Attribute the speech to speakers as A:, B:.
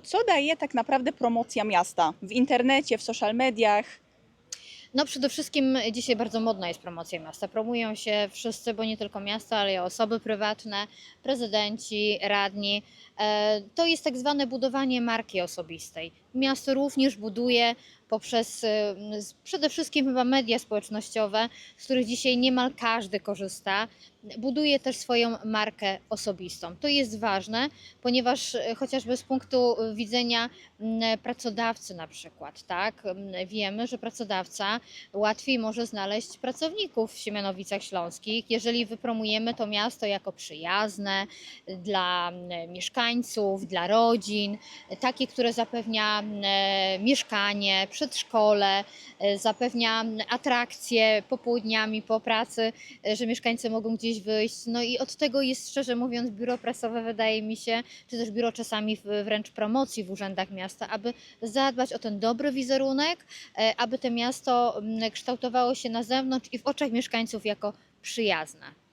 A: co daje tak naprawdę promocja miasta w internecie, w social mediach?
B: No przede wszystkim dzisiaj bardzo modna jest promocja miasta. Promują się wszyscy, bo nie tylko miasta, ale i osoby prywatne, prezydenci, radni. E, To jest tak zwane budowanie marki osobistej. Miasto również buduje poprzez z- przede wszystkim chyba media społecznościowe, z których dzisiaj niemal każdy korzysta. Buduje też swoją markę osobistą. To jest ważne, ponieważ e, chociażby z punktu widzenia m, pracodawcy na przykład, tak, m, wiemy, że pracodawca łatwiej może znaleźć pracowników w Siemianowicach Śląskich, jeżeli wypromujemy to miasto jako przyjazne dla m, mieszkańców, dla rodzin, takie, które zapewnia m, mieszkanie, przedszkole, e, zapewnia m, atrakcje popołudniami po pracy, e, że mieszkańcy mogą gdzieś wyjść. No i od tego jest szczerze mówiąc biuro prasowe, wydaje mi się, czy też biuro czasami wręcz promocji w urzędach miasta, aby zadbać o ten dobry wizerunek, e, aby to miasto mm, kształtowało się na zewnątrz i w oczach mieszkańców jako przyjazne.